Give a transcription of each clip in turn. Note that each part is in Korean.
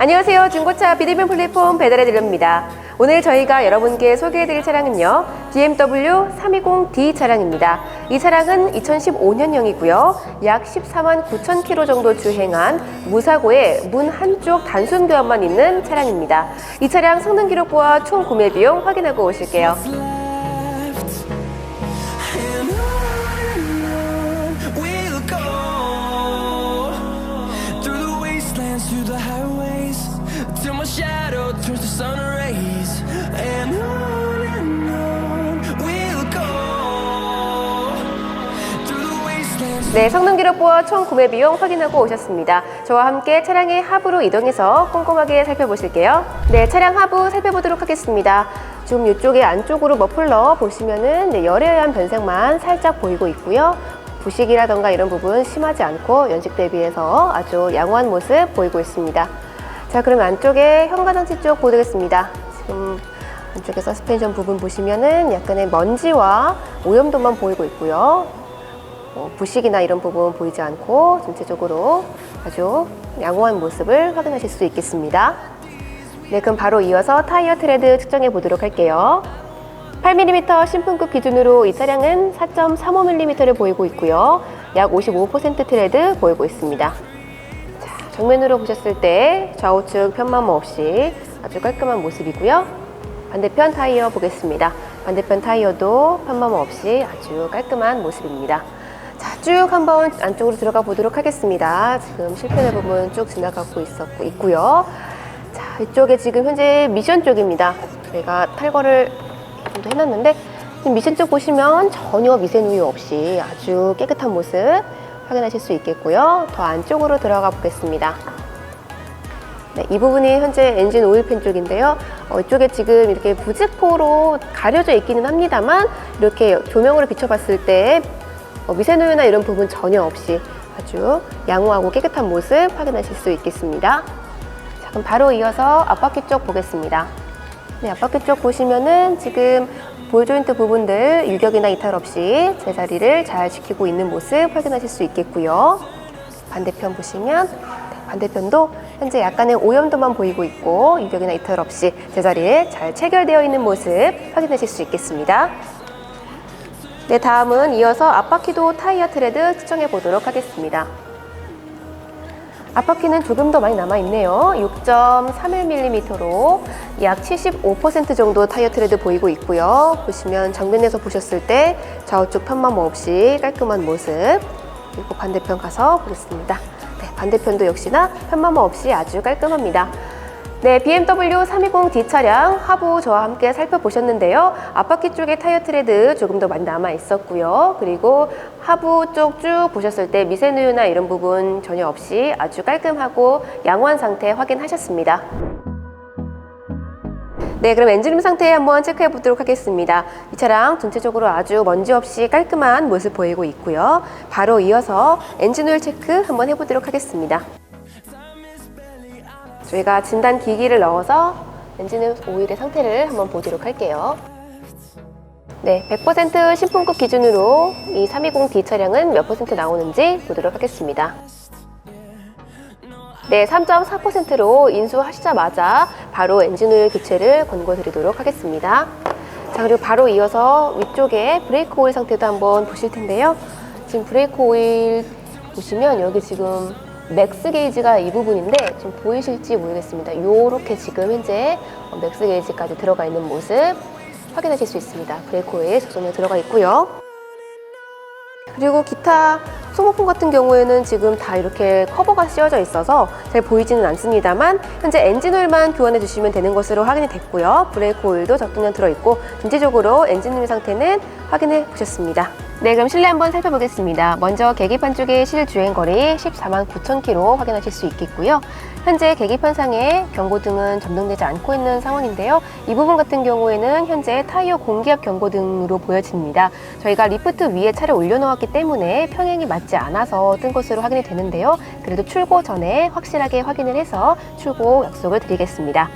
안녕하세요. 중고차 비대면 플랫폼 배달의 드립니다. 오늘 저희가 여러분께 소개해드릴 차량은요. BMW 320D 차량입니다. 이 차량은 2015년형이고요. 약 14만 9천 킬로 정도 주행한 무사고에 문 한쪽 단순 교환만 있는 차량입니다. 이 차량 성능 기록부와 총 구매 비용 확인하고 오실게요. 네, 성능 기록부와 총 구매 비용 확인하고 오셨습니다. 저와 함께 차량의 하부로 이동해서 꼼꼼하게 살펴보실게요. 네, 차량 하부 살펴보도록 하겠습니다. 지금 이쪽에 안쪽으로 머플러 보시면은 네, 열에 의한 변색만 살짝 보이고 있고요. 부식이라던가 이런 부분 심하지 않고 연식 대비해서 아주 양호한 모습 보이고 있습니다. 자, 그럼 안쪽에 현관장치 쪽 보겠습니다. 지금 안쪽에 서스펜션 부분 보시면은 약간의 먼지와 오염도만 보이고 있고요. 뭐 부식이나 이런 부분 보이지 않고 전체적으로 아주 양호한 모습을 확인하실 수 있겠습니다. 네, 그럼 바로 이어서 타이어 트레드 측정해 보도록 할게요. 8mm 신품급 기준으로 이 차량은 4.35mm를 보이고 있고요. 약 55% 트레드 보이고 있습니다. 자, 정면으로 보셨을 때 좌우측 편마모 없이 아주 깔끔한 모습이고요. 반대편 타이어 보겠습니다. 반대편 타이어도 편마모 없이 아주 깔끔한 모습입니다. 자, 쭉 한번 안쪽으로 들어가 보도록 하겠습니다. 지금 실편의 부분 쭉 지나가고 있었고 있고요. 자, 이쪽에 지금 현재 미션 쪽입니다. 저희가 탈거를 좀 해놨는데 지금 미션 쪽 보시면 전혀 미세 누유 없이 아주 깨끗한 모습 확인하실 수 있겠고요. 더 안쪽으로 들어가 보겠습니다. 네, 이 부분이 현재 엔진 오일팬 쪽인데요. 어, 이쪽에 지금 이렇게 부직포로 가려져 있기는 합니다만 이렇게 조명으로 비춰봤을 때 어, 미세누유나 이런 부분 전혀 없이 아주 양호하고 깨끗한 모습 확인하실 수 있겠습니다. 자, 그럼 바로 이어서 앞바퀴 쪽 보겠습니다. 네, 앞바퀴 쪽 보시면은 지금 볼 조인트 부분들 유격이나 이탈 없이 제자리를 잘 지키고 있는 모습 확인하실 수 있겠고요. 반대편 보시면 네, 반대편도 현재 약간의 오염도만 보이고 있고 유격이나 이탈 없이 제자리에 잘 체결되어 있는 모습 확인하실 수 있겠습니다. 네, 다음은 이어서 앞바퀴도 타이어 트레드 측정해 보도록 하겠습니다. 앞바퀴는 조금 더 많이 남아있네요. 6.31mm로 약 75% 정도 타이어 트레드 보이고 있고요. 보시면 정면에서 보셨을 때 좌우측 편마모 없이 깔끔한 모습 그리고 반대편 가서 보겠습니다. 네, 반대편도 역시나 편마모 없이 아주 깔끔합니다. 네, BMW 320D 차량 하부 저와 함께 살펴보셨는데요. 앞바퀴 쪽에 타이어 트레드 조금 더 남아 있었고요. 그리고 하부 쪽 쭉 보셨을 때 미세누유나 이런 부분 전혀 없이 아주 깔끔하고 양호한 상태 확인하셨습니다. 네, 그럼 엔진룸 상태 한번 체크해 보도록 하겠습니다. 이 차량 전체적으로 아주 먼지 없이 깔끔한 모습 보이고 있고요. 바로 이어서 엔진 오일 체크 한번 해보도록 하겠습니다. 저희가 진단 기기를 넣어서 엔진 오일의 상태를 한번 보도록 할게요. 네, 100% 신품급 기준으로 이 320D 차량은 몇 퍼센트 나오는지 보도록 하겠습니다. 네, 3.4%로 인수하시자마자 바로 엔진오일 교체를 권고드리도록 하겠습니다. 자, 그리고 바로 이어서 위쪽에 브레이크 오일 상태도 한번 보실 텐데요. 지금 브레이크 오일 보시면 여기 지금 맥스 게이지가 이 부분인데 좀 보이실지 모르겠습니다. 요렇게 지금 현재 맥스 게이지까지 들어가 있는 모습 확인하실 수 있습니다. 브레이크 오일 적선에 들어가 있고요. 그리고 기타 소모품 같은 경우에는 지금 다 이렇게 커버가 씌워져 있어서 잘 보이지는 않습니다만 현재 엔진 오일만 교환해 주시면 되는 것으로 확인이 됐고요. 브레이크 오일도 적당량 들어있고 전체적으로 엔진 오일 상태는 확인해 보셨습니다. 네, 그럼 실내 한번 살펴보겠습니다. 먼저 계기판 쪽의 실주행 거리 14만 9천 킬로 확인하실 수 있겠고요. 현재 계기판상에 경고등은 점등되지 않고 있는 상황인데요. 이 부분 같은 경우에는 현재 타이어 공기압 경고등으로 보여집니다. 저희가 리프트 위에 차를 올려놓았기 때문에 평행이 맞지 않아서 뜬 것으로 확인이 되는데요. 그래도 출고 전에 확실하게 확인을 해서 출고 약속을 드리겠습니다.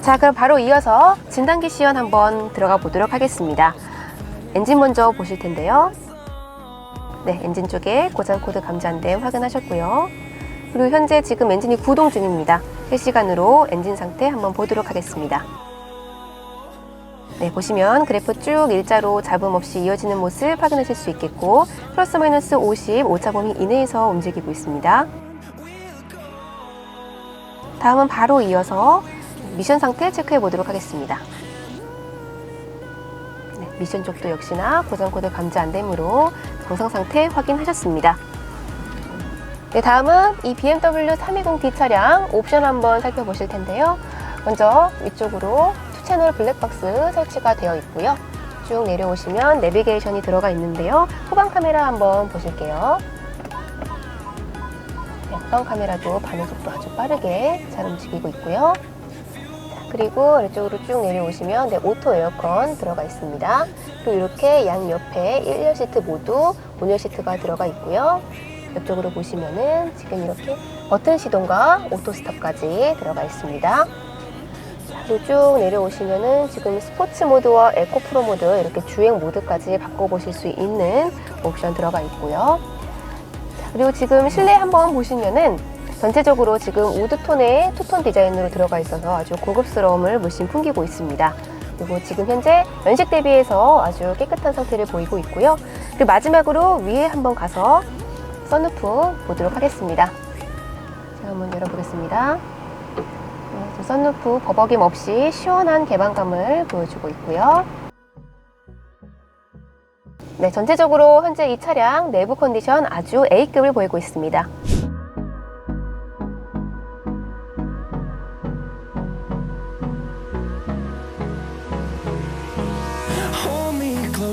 자, 그럼 바로 이어서 진단기 시연 한번 들어가 보도록 하겠습니다. 엔진 먼저 보실 텐데요. 네, 엔진 쪽에 고장 코드 감지한 데 확인하셨고요. 그리고 현재 지금 엔진이 구동 중입니다. 실시간으로 엔진 상태 한번 보도록 하겠습니다. 네, 보시면 그래프 쭉 일자로 잡음 없이 이어지는 모습 확인하실 수 있겠고 플러스 마이너스 50 오차 범위 이내에서 움직이고 있습니다. 다음은 바로 이어서 미션 상태 체크해 보도록 하겠습니다. 네, 미션 쪽도 역시나 고장 코드 감지 안 되므로 정상 상태 확인하셨습니다. 네, 다음은 이 BMW 320D 차량 옵션 한번 살펴보실 텐데요. 먼저 위쪽으로 투 채널 블랙박스 설치가 되어 있고요. 쭉 내려오시면 내비게이션이 들어가 있는데요. 후방 카메라 한번 보실게요. 네, 후방 카메라도 반응 속도 아주 빠르게 잘 움직이고 있고요. 자, 그리고 아래쪽으로 쭉 내려오시면 네, 오토 에어컨 들어가 있습니다. 그리고 이렇게 양 옆에 1열 시트 모두 온열 시트가 들어가 있고요. 이쪽으로 보시면은 지금 이렇게 버튼 시동과 오토 스탑까지 들어가 있습니다. 자, 그리고 쭉 내려오시면은 지금 스포츠 모드와 에코 프로 모드 이렇게 주행 모드까지 바꿔보실 수 있는 옵션 들어가 있고요. 자, 그리고 지금 실내 한번 보시면은 전체적으로 지금 우드톤의 투톤 디자인으로 들어가 있어서 아주 고급스러움을 물씬 풍기고 있습니다. 그리고 지금 현재 연식 대비해서 아주 깨끗한 상태를 보이고 있고요. 그리고 마지막으로 위에 한번 가서 썬루프 보도록 하겠습니다. 제가 한번 열어보겠습니다. 네, 저 썬루프 버벅임 없이 시원한 개방감을 보여주고 있고요. 네, 전체적으로 현재 이 차량 내부 컨디션 아주 A급을 보이고 있습니다.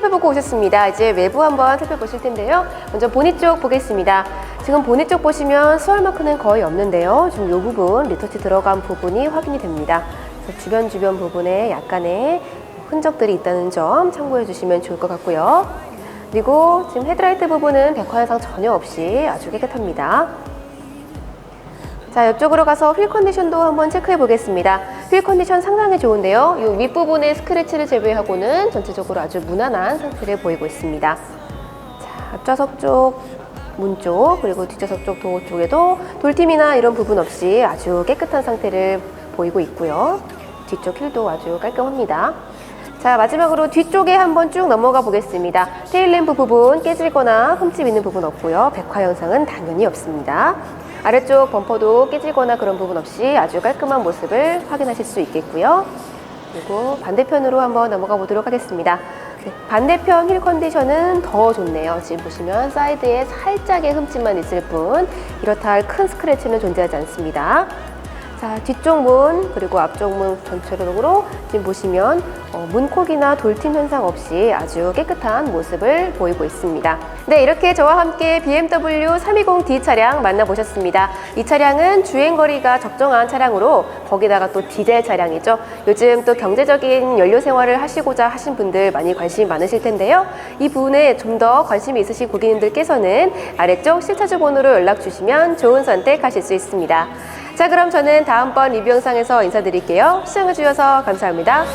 살펴보고 오셨습니다. 이제 외부 한번 살펴보실 텐데요. 먼저 보닛 쪽 보겠습니다. 지금 보닛 쪽 보시면 수월 마크는 거의 없는데요. 지금 이 부분 리터치 들어간 부분이 확인이 됩니다. 그래서 주변 주변 부분에 약간의 흔적들이 있다는 점 참고해 주시면 좋을 것 같고요. 그리고 지금 헤드라이트 부분은 백화 현상 전혀 없이 아주 깨끗합니다. 자, 옆쪽으로 가서 휠 컨디션도 한번 체크해 보겠습니다. 휠 컨디션 상당히 좋은데요. 이 윗부분의 스크래치를 제외하고는 전체적으로 아주 무난한 상태를 보이고 있습니다. 자, 앞좌석 쪽, 문 쪽, 그리고 뒷좌석 쪽 도어 쪽에도 돌팀이나 이런 부분 없이 아주 깨끗한 상태를 보이고 있고요. 뒤쪽 휠도 아주 깔끔합니다. 자, 마지막으로 뒤쪽에 한번 쭉 넘어가 보겠습니다. 테일램프 부분 깨질거나 흠집 있는 부분 없고요. 백화 현상은 당연히 없습니다. 아래쪽 범퍼도 깨지거나 그런 부분 없이 아주 깔끔한 모습을 확인하실 수 있겠고요. 그리고 반대편으로 한번 넘어가 보도록 하겠습니다. 네, 반대편 휠 컨디션은 더 좋네요. 지금 보시면 사이드에 살짝의 흠집만 있을 뿐 이렇다 할 큰 스크래치는 존재하지 않습니다. 자, 뒤쪽 문 그리고 앞쪽 문 전체적으로 지금 보시면 어, 문콕이나 돌팀 현상 없이 아주 깨끗한 모습을 보이고 있습니다. 네, 이렇게 저와 함께 BMW 320D 차량 만나보셨습니다. 이 차량은 주행거리가 적정한 차량으로 거기다가 또 디젤 차량이죠. 요즘 또 경제적인 연료 생활을 하시고자 하신 분들 많이 관심이 많으실 텐데요. 이 부분에 좀 더 관심이 있으신 고객님들께서는 아래쪽 실차주 번호로 연락 주시면 좋은 선택하실 수 있습니다. 자, 그럼 저는 다음번 리뷰 영상에서 인사드릴게요. 시청해주셔서 감사합니다.